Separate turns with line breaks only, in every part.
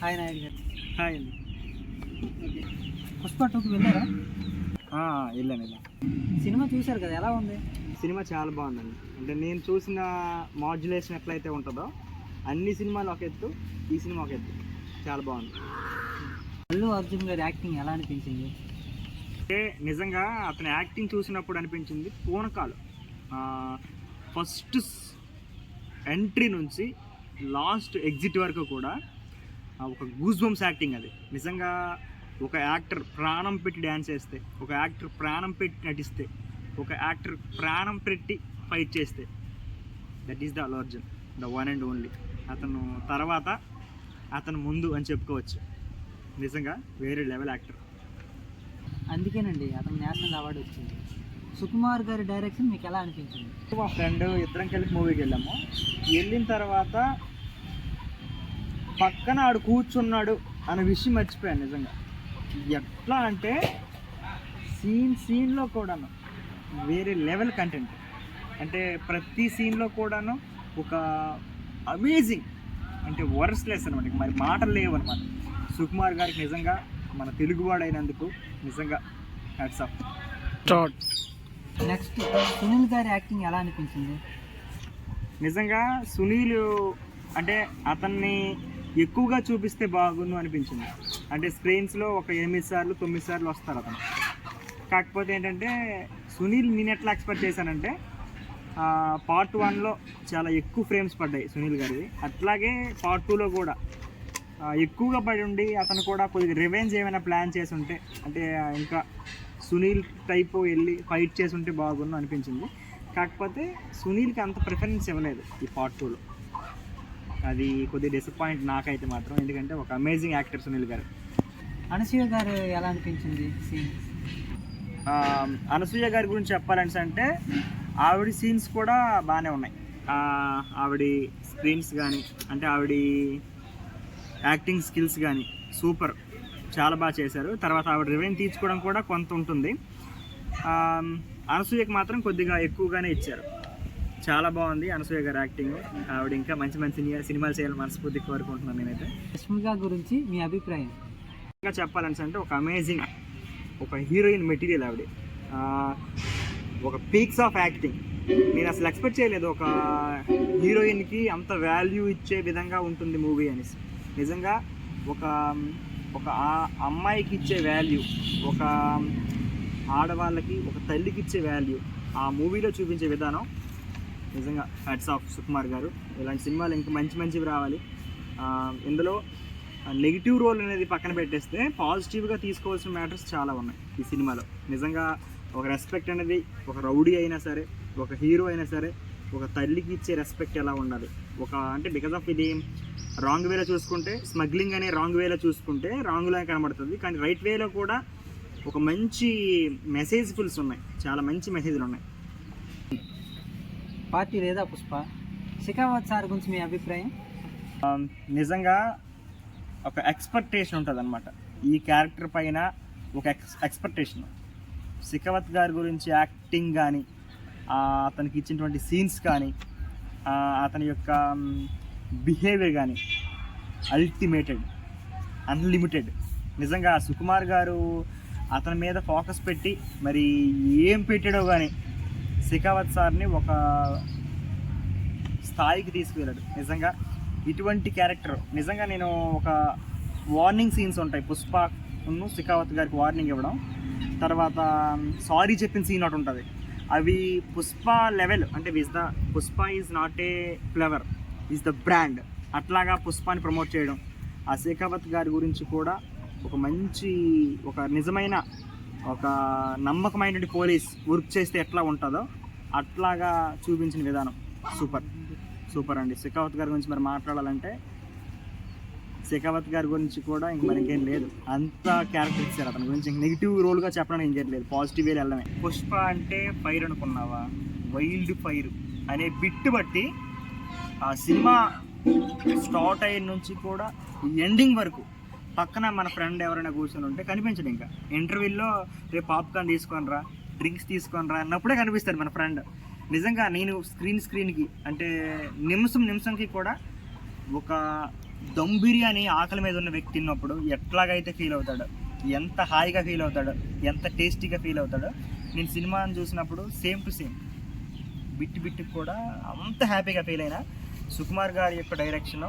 Hi Naidu గారు.
Hi అండి.
Okay. Pushpa టూకి వెళ్ళారా?
వెళ్ళాను వెళ్ళాను
సినిమా చూశారు కదా ఎలా ఉంది?
సినిమా చాలా బాగుందండి. అంటే నేను చూసిన మాడ్యులేషన్ ఎట్లయితే ఉంటుందో అన్ని సినిమాలు ఒక ఎత్తు ఈ సినిమా ఒక ఎత్తు. చాలా బాగుంది.
అల్లు అర్జున్ గారి యాక్టింగ్ ఎలా అనిపించింది?
అంటే నిజంగా అతని యాక్టింగ్ చూసినప్పుడు అనిపించింది పూనకాలు. ఫస్ట్ ఎంట్రీ నుంచి లాస్ట్ ఎగ్జిట్ వరకు కూడా ఒక గూస్ బంప్స్ యాక్టింగ్ అది. నిజంగా ఒక యాక్టర్ ప్రాణం పెట్టి డ్యాన్స్ చేస్తే ఒక యాక్టర్ ప్రాణం పెట్టి నటిస్తే ఒక యాక్టర్ ప్రాణం పెట్టి ఫైట్ చేస్తే that is the Allu Arjun the one and only అతను తర్వాత అతను ముందు అని చెప్పుకోవచ్చు. నిజంగా వేరే లెవెల్ యాక్టర్
అందుకేనండి అతను నేషనల్ అవార్డు వచ్చింది. సుకుమార్ గారి డైరెక్షన్ మీకు ఎలా అనిపించింది?
మా ఫ్రెండ్ ఇద్దరం కలిసి మూవీకి వెళ్ళాము. వెళ్ళిన తర్వాత పక్కన ఆడు కూర్చున్నాడు అనే విషయం మర్చిపోయాను నిజంగా. ఎట్లా అంటే సీన్ సీన్లో కూడాను వేరే లెవెల్ కంటెంట్ అంటే ప్రతి సీన్లో కూడాను ఒక అమేజింగ్ అంటే వర్స్లెస్ అనమాట మరి మాటలు లేవు అనమాట సుకుమార్ గారికి నిజంగా మన తెలుగువాడైనందుకు నిజంగా హ్యాట్స్ ఆఫ్
నెక్స్ట్ సునీల్ గారి యాక్టింగ్ ఎలా అనిపించింది?
నిజంగా సునీల్ అంటే అతన్ని ఎక్కువగా చూపిస్తే బాగుండు అనిపించింది. అంటే స్క్రీన్స్లో ఒక ఎనిమిది సార్లు తొమ్మిది సార్లు వస్తారు అతను. కాకపోతే ఏంటంటే సునీల్ నేను ఎట్లా ఎక్స్పెక్ట్ చేశానంటే పార్ట్ వన్లో చాలా ఎక్కువ ఫ్రేమ్స్ పడ్డాయి సునీల్ గారివి. అట్లాగే పార్ట్ టూలో కూడా. ఎక్కువగా పడి ఉండి అతను కూడా కొద్దిగా రివెంజ్ ఏమైనా ప్లాన్ చేసి ఉంటే అంటే ఇంకా సునీల్ టైప్ వెళ్ళి ఫైట్ చేసి ఉంటే బాగుండు అనిపించింది. కాకపోతే సునీల్కి అంత ప్రిఫరెన్స్ ఇవ్వలేదు ఈ పార్ట్ టూలో అది కొద్దిగా డిసప్పాయింట్ నాకైతే మాత్రం. ఎందుకంటే ఒక అమేజింగ్ యాక్టర్ సునీల్ గారు.
అనసూయ గారు ఎలా అనిపించింది సీన్
అనసూయ గారి గురించి చెప్పాలంటే అంటే ఆవిడ సీన్స్ కూడా బాగానే ఉన్నాయి. ఆవిడ స్క్రీన్స్ కానీ అంటే ఆవిడ యాక్టింగ్ స్కిల్స్ కానీ సూపర్ చాలా బాగా చేశారు. తర్వాత ఆవిడ రివెంజ్ తీర్చుకోవడం కూడా కొంత ఉంటుంది. అనసూయకి మాత్రం కొద్దిగా ఎక్కువగానే ఇచ్చారు. చాలా బాగుంది అనసూయ గారి యాక్టింగ్ ఆవిడ ఇంకా మంచి మంచి సినిమా సినిమాలు చేయాలని మనస్ఫూర్తి కోరుకుంటున్నాను నేనైతే.
రష్మిక గురించి మీ అభిప్రాయం?
ఇంకా చెప్పాలని అంటే ఒక అమేజింగ్ ఒక హీరోయిన్ మెటీరియల్ ఆవిడ. ఒక పీక్స్ ఆఫ్ యాక్టింగ్ నేను అసలు ఎక్స్పెక్ట్ చేయలేదు ఒక హీరోయిన్కి అంత వాల్యూ ఇచ్చే విధంగా ఉంటుంది మూవీ అనేసి. నిజంగా ఒక ఒక అమ్మాయికి ఇచ్చే వాల్యూ ఒక ఆడవాళ్ళకి ఒక తల్లికి ఇచ్చే వాల్యూ ఆ మూవీలో చూపించే విధానం నిజంగా హ్యాట్స్ ఆఫ్ సుకుమార్ గారు. ఇలాంటి సినిమాలు ఇంకా మంచి మంచివి రావాలి. ఇందులో నెగిటివ్ రోల్ అనేది పక్కన పెట్టేస్తే పాజిటివ్గా తీసుకోవాల్సిన మ్యాటర్స్ చాలా ఉన్నాయి ఈ సినిమాలో. నిజంగా ఒక రెస్పెక్ట్ అనేది ఒక రౌడీ అయినా సరే ఒక హీరో అయినా సరే ఒక తల్లికి ఇచ్చే రెస్పెక్ట్ ఎలా ఉండాలి? ఒక అంటే బికాజ్ ఆఫ్ ఇది రాంగ్ వేలో చూసుకుంటే స్మగ్లింగ్ అనే రాంగ్ వేలో చూసుకుంటే రాంగ్లో కనబడుతుంది. కానీ రైట్ వేలో కూడా ఒక మంచి మెసేజ్ ఫుల్స్ ఉన్నాయి. చాలా మంచి మెసేజ్లు ఉన్నాయి.
పార్టీ లేదా పుష్ప? శిఖావత్ సార్ గురించి మీ అభిప్రాయం?
నిజంగా ఒక ఎక్స్పెక్టేషన్ ఉంటుంది అనమాట ఈ క్యారెక్టర్ పైన ఒక ఎక్స్ ఎక్స్పెక్టేషన్ శిఖవత్ గారి గురించి యాక్టింగ్ కానీ అతనికి ఇచ్చినటువంటి సీన్స్ కానీ అతని యొక్క బిహేవియర్ కానీ అల్టిమేటెడ్ అన్లిమిటెడ్ నిజంగా సుకుమార్ గారు అతని మీద ఫోకస్ పెట్టి మరి ఏం పెట్టాడో కానీ శిఖావత్ సార్ని ఒక స్థాయికి తీసుకువెళ్ళాడు. నిజంగా ఇటువంటి క్యారెక్టర్ నిజంగా నేను ఒక వార్నింగ్ సీన్స్ ఉంటాయి. పుష్ప శిఖావత్ గారికి వార్నింగ్ ఇవ్వడం. తర్వాత um, సారీ చెప్పిన సీన్ ఒకటి ఉంటుంది. అవి పుష్ప లెవెల్ అంటే విజ్ the Pushpa is not a flower is the brand అట్లాగా పుష్పాని ప్రమోట్ చేయడం. ఆ శేఖావత్ గారి గురించి కూడా ఒక మంచి ఒక నిజమైన ఒక నమ్మకమైనటువంటి పోలీస్ వర్క్ చేస్తే ఎట్లా ఉంటుందో అట్లాగా చూపించిన విధానం. సూపర్. సూపర్ అండి. శెఖావత్ గారి గురించి మరి మాట్లాడాలంటే శెఖావత్ గారి గురించి కూడా ఇంక మరి ఇంకేం లేదు. అంత క్యారెక్టర్ ఇచ్చారు అతని గురించి. నెగిటివ్ రోల్గా చెప్పడానికి ఇంకేం లేదు. పాజిటివ్ వేలు వెళ్ళడమే. పుష్ప అంటే ఫైర్ అనుకున్నావా? వైల్డ్ ఫైర్ అనే బిట్ బట్టి ఆ సినిమా స్టార్ట్ అయిన నుంచి కూడా ఎండింగ్ వరకు పక్కన మన ఫ్రెండ్ ఎవరైనా కూర్చొని ఉంటే కనిపించడు ఇంకా. ఇంటర్వ్యూలో రేపు పాప్కార్న్ తీసుకొని రా డ్రింక్స్ తీసుకొని రా అన్నప్పుడే కనిపిస్తాడు మన ఫ్రెండ్ నిజంగా నేను స్క్రీన్ స్క్రీన్కి అంటే నిమిషం నిమిషంకి కూడా ఒక దమ్ బిర్యానీ ఆకలి మీద ఉన్న వ్యక్తి తిన్నప్పుడు ఎట్లాగైతే ఫీల్ అవుతాడో ఎంత హాయిగా ఫీల్ అవుతాడో ఎంత టేస్టీగా ఫీల్ అవుతాడో నేను సినిమాని చూసినప్పుడు సేమ్ టు సేమ్ బిట్టి బిట్టుకు కూడా అంత హ్యాపీగా ఫీల్ అయినా సుకుమార్ గారి యొక్క డైరెక్షన్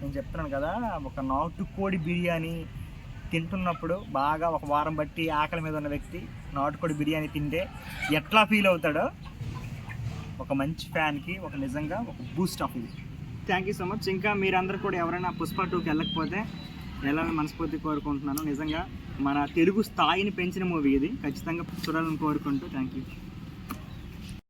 నేను చెప్తున్నాను కదా ఒక నాటుకోడి బిర్యానీ తింటున్నప్పుడు బాగా ఒక వారం బట్టి ఆకలి మీద ఉన్న వ్యక్తి నాటుకోడి బిర్యానీ తింటే ఎట్లా ఫీల్ అవుతాడో ఒక మంచి ఫ్యాన్కి ఒక నిజంగా ఒక బూస్ట్ ఆఫ్ ఇది థ్యాంక్ యూ సో మచ్ ఇంకా మీరందరూ కూడా ఎవరైనా పుష్ప టూకి వెళ్ళకపోతే వెళ్ళాలని మనస్ఫూర్తి కోరుకుంటున్నాను. నిజంగా మన తెలుగు స్థాయిని పెంచిన మూవీ ఇది. ఖచ్చితంగా చూడాలని కోరుకుంటూ థ్యాంక్ యూ